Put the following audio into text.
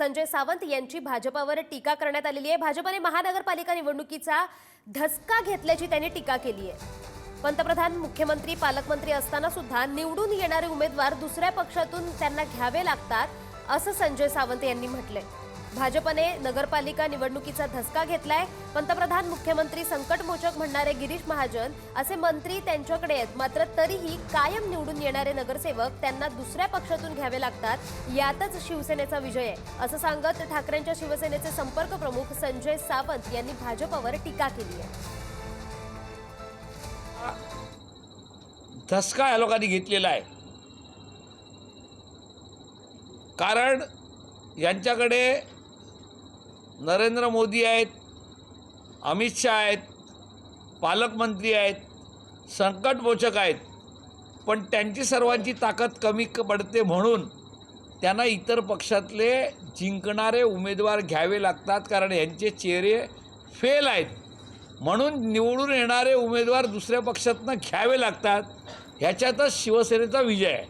संजय सावंत यांची भाजपावर टीका करण्यात आलेली आहे. भाजपाने महानगरपालिका निवडणुकीचा धसका घेतल्याची त्यांनी टीका केली आहे. पंतप्रधान मुख्यमंत्री पालकमंत्री असताना सुद्धा निवडून येणारे उमेदवार दुसऱ्या पक्षातून त्यांना घ्यावे लागतात असं संजय सावंत यांनी म्हटलंय. भाजपने नगरपालिका निवडणुकीचा धसका घेतलाय. पंतप्रधान मुख्यमंत्री संकटमोचक म्हणणारे गिरीश महाजन असे मंत्री त्यांच्याकडे आहेत. मात्र तरीही कायम निवडून येणारे नगरसेवक त्यांना दुसऱ्या पक्षातून घ्यावे लागतात. यातच शिवसेनेचा विजय आहे. असं सांगत ठाकरेंच्या शिवसेनेचे संपर्क प्रमुख संजय सावंत यांनी भाजपवर टीका केली आहे. धसका या लोकांनी घेतलेला आहे. कारण यांच्याकडे नरेंद्र मोदी आहेत अमित शहा आहेत पालकमंत्री आहेत संकटमोचक आहेत. पण त्यांची सर्वांची ताकद कमी पडते म्हणून त्यांना इतर पक्षातले जिंकणारे उमेदवार घ्यावे लागतात कारण यांचे चेहरे फेल आहेत. म्हणून निवडून येणारे उमेदवार दुसऱ्या पक्षातनं घ्यावे लागतात. ह्याच्यातच शिवसेनेचा विजय आहे.